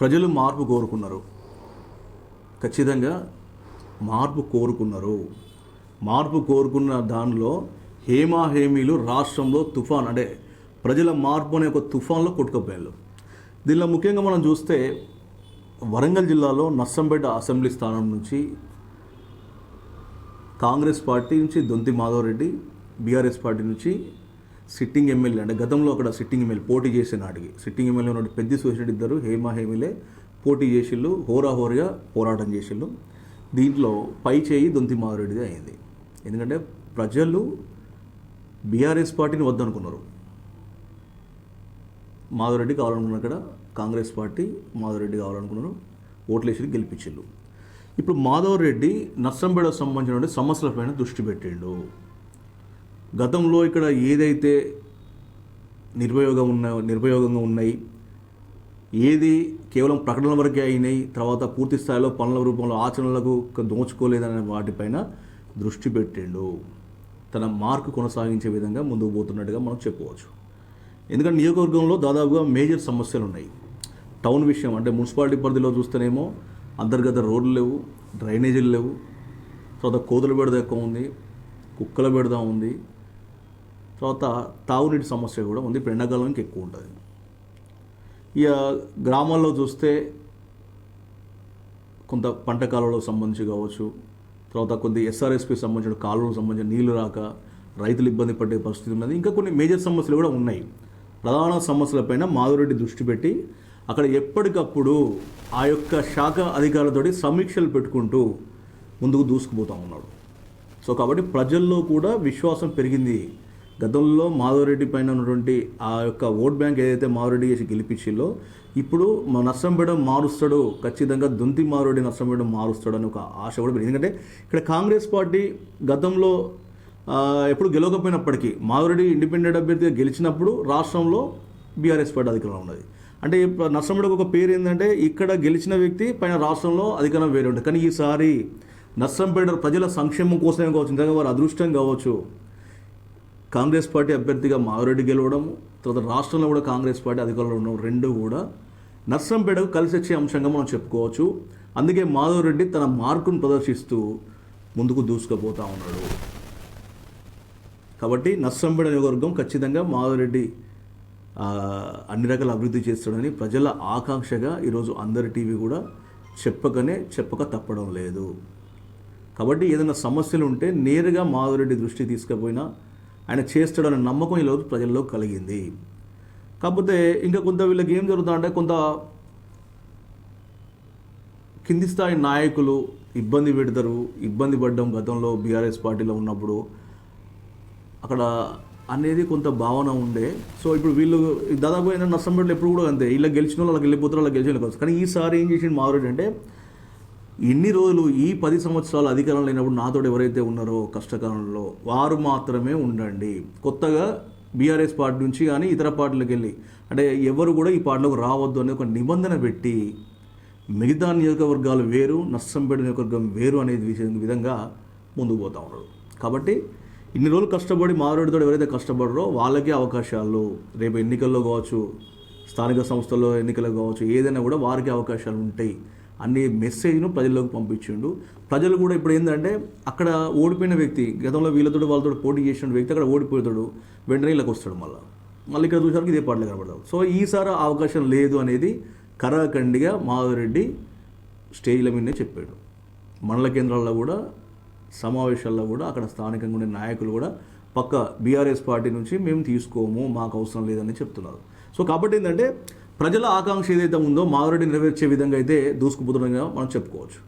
ప్రజలు మార్పు కోరుకున్నారు. ఖచ్చితంగా మార్పు కోరుకున్నారు. మార్పు కోరుకున్న దానిలో హేమా హేమీలు రాష్ట్రంలో తుఫాన్ అంటే ప్రజల మార్పు అనే ఒక తుఫాన్లో కొట్టుకుపోయారు దీనిలో ముఖ్యంగా మనం చూస్తే వరంగల్ జిల్లాలో నర్సంపేట అసెంబ్లీ స్థానం నుంచి కాంగ్రెస్ పార్టీ నుంచి దొంతి మాధవరెడ్డి బీఆర్ఎస్ పార్టీ నుంచి సిట్టింగ్ ఎమ్మెల్యే అంటే గతంలో అక్కడ సిట్టింగ్ ఎమ్మెల్యే పోటీ చేసే నాటికి సిట్టింగ్ ఎమ్మెల్యే ఉన్న పెద్ద సోసిరెడ్డి ఇద్దరు హేమా హేమిలే పోటీ చేసిళ్ళు హోరాహోరీగా పోరాటం చేసిళ్ళు. దీంట్లో పై చేయి దొంతి మాధవరెడ్డిది అయింది. ఎందుకంటే ప్రజలు బీఆర్ఎస్ పార్టీని వద్దనుకున్నారు. మాధురెడ్డి కావాలనుకున్నారు అక్కడ కాంగ్రెస్ పార్టీ మాధవరెడ్డి కావాలనుకున్నారు ఓట్లేసి గెలిపించిళ్ళు. ఇప్పుడు మాధవరెడ్డి నర్సంపేటకు సంబంధించిన సమస్యలపైన దృష్టి పెట్టిండు. గతంలో ఇక్కడ ఏదైతే నిర్వయోగం ఉన్న నిర్వయోగంగా ఉన్నాయి ఏది కేవలం ప్రకటనల వరకే అయినాయి తర్వాత పూర్తి స్థాయిలో పనుల రూపంలో ఆచరణలకు దోచుకోలేదనే వాటిపైన దృష్టి పెట్టిండు. తన మార్కు కొనసాగించే విధంగా ముందుకు పోతున్నట్టుగా మనం చెప్పుకోవచ్చు ఎందుకంటే నియోజకవర్గంలో దాదాపుగా మేజర్ సమస్యలు ఉన్నాయి టౌన్ విషయం అంటే మున్సిపాలిటీ పరిధిలో చూస్తేనేమో అంతర్గత రోడ్లు లేవు డ్రైనేజీలు లేవు తర్వాత కోతుల బెడద ఎక్కువ ఉంది కుక్కల బెడద ఉంది తర్వాత తాగునీటి సమస్య కూడా ఉంది ఇప్పుడు ఎండాకాలానికి ఎక్కువ ఉంటుంది. ఇక గ్రామాల్లో చూస్తే కొంత పంట కాలువలకు సంబంధించి కావచ్చు తర్వాత కొద్ది ఎస్ఆర్ఎస్పి సంబంధించిన కాలువలకు సంబంధించిన నీళ్ళు రాక రైతులు ఇబ్బంది పడే పరిస్థితి ఉన్నది. ఇంకా కొన్ని మేజర్ సమస్యలు కూడా ఉన్నాయి. ప్రధాన సమస్యలపైన మాధురెడ్డి దృష్టి పెట్టి అక్కడ ఎప్పటికప్పుడు ఆ యొక్క శాఖ అధికారులతోటి సమీక్షలు పెట్టుకుంటూ ముందుకు దూసుకుపోతూ ఉన్నాడు. సో కాబట్టి ప్రజల్లో కూడా విశ్వాసం పెరిగింది. గతంలో మాధవరెడ్డి పైన ఉన్నటువంటి ఆ యొక్క ఓట్ బ్యాంక్ ఏదైతే మాధవరెడ్డి చేసి గెలిపించిందో ఇప్పుడు మా నర్సంపేట మారుస్తాడు ఖచ్చితంగా దొంతి మాధవరెడ్డి నర్సంపేట మారుస్తాడు అని ఒక ఆశ కూడా ఎందుకంటే ఇక్కడ కాంగ్రెస్ పార్టీ గతంలో ఎప్పుడు గెలవకపోయినప్పటికీ మాధవరెడ్డి ఇండిపెండెంట్ అభ్యర్థిగా గెలిచినప్పుడు రాష్ట్రంలో బీఆర్ఎస్ పార్టీ అధికారంలో ఉన్నది. అంటే ఇప్పుడు నర్సంపేటకు ఒక పేరు ఏంటంటే ఇక్కడ గెలిచిన వ్యక్తి పైన రాష్ట్రంలో అధికారం వేరే ఉంటుంది. కానీ ఈసారి నర్సంపేట ప్రజల సంక్షేమం కోసమే కావచ్చు నిజంగా వారి అదృష్టం కావచ్చు కాంగ్రెస్ పార్టీ అభ్యర్థిగా మాధవరెడ్డి గెలవడం తర్వాత రాష్ట్రంలో కూడా కాంగ్రెస్ పార్టీ అధికారంలో ఉండడం రెండు కూడా నర్సంపేటకు కలిసి వచ్చే అంశంగా మనం చెప్పుకోవచ్చు. అందుకే మాధవరెడ్డి తన మార్కును ప్రదర్శిస్తూ ముందుకు దూసుకుపోతా ఉన్నాడు. కాబట్టి నర్సంపేట నియోజకవర్గం ఖచ్చితంగా మాధవ్ రెడ్డి అన్ని రకాల అభివృద్ధి చేస్తాడని ప్రజల ఆకాంక్షగా ఈరోజు అందరి టీవీ కూడా చెప్పకనే చెప్పక తప్పడం లేదు. కాబట్టి ఏదైనా సమస్యలు ఉంటే నేరుగా మాధవరెడ్డి దృష్టి తీసుకుపోయినా ఆయన చేస్తాడనే నమ్మకం ఈరోజు ప్రజల్లో కలిగింది. కాకపోతే ఇంకా కొంత వీళ్ళకి ఏం జరుగుతుందంటే కొంత కింది స్థాయి నాయకులు ఇబ్బంది పెడతారు. ఇబ్బంది పడ్డం గతంలో బీఆర్ఎస్ పార్టీలో ఉన్నప్పుడు అక్కడ అనేది కొంత భావన ఉండే. సో ఇప్పుడు వీళ్ళు దాదాపు ఏంటంటే నష్టం ఎప్పుడు కూడా అంతే. ఇలా గెలిచిన వాళ్ళకి వెళ్ళిపోతారు అలా గెలిచిన కాదు కానీ ఈసారి ఏం చేసిండు మాధవరెడ్డి అంటే ఇన్ని రోజులు ఈ పది సంవత్సరాలు అధికారం లేనప్పుడు నాతో ఎవరైతే ఉన్నారో కష్టకాలంలో వారు మాత్రమే ఉండండి. కొత్తగా బీఆర్ఎస్ పార్టీ నుంచి కానీ ఇతర పార్టీలకు వెళ్ళి అంటే ఎవరు కూడా ఈ పార్టీలోకి రావద్దు అనే ఒక నిబంధన పెట్టి మిగతా నియోజకవర్గాలు వేరు నష్టంపేట నియోజకవర్గం వేరు అనేది విషయం విధంగా ముందుకు పోతా ఉన్నాడు కాబట్టి ఇన్ని రోజులు కష్టపడి మాధవరెడ్డితో ఎవరైతే కష్టపడరో వాళ్ళకే అవకాశాలు రేపు ఎన్నికల్లో కావచ్చు స్థానిక సంస్థల్లో ఎన్నికలు కావచ్చు ఏదైనా కూడా వారికి అవకాశాలు ఉంటాయి. అనే మెసేజ్ను ప్రజల్లోకి పంపించిండు. ప్రజలు కూడా ఇప్పుడు ఏంటంటే అక్కడ ఓడిపోయిన వ్యక్తి గతంలో వీళ్ళతో వాళ్ళతో పోటీ చేసిన వ్యక్తి అక్కడ ఓడిపోతాడు వెంటనే ఇళ్ళకి వస్తాడు మళ్ళీ. మళ్ళీ ఇక్కడ చూసానికి ఇదే పాటలు కనబడతాడు సో ఈసారి అవకాశం లేదు అనేది కరాఖండిగా మాధవరెడ్డి స్టేజ్ల మీదనే చెప్పాడు. మండల కేంద్రాల్లో కూడా సమావేశాల్లో కూడా అక్కడ స్థానికంగా ఉండే నాయకులు కూడా పక్క బీఆర్ఎస్ పార్టీ నుంచి మేము తీసుకోము మాకు అవసరం లేదని చెప్తున్నారు. సో కాబట్టి ఏంటంటే ప్రజల ఆకాంక్ష ఏదైతే ఉందో మాధురెడ్డి నెరవేర్చే విధంగా అయితే దూసుకుపోతుండగా మనం చెప్పుకోవచ్చు.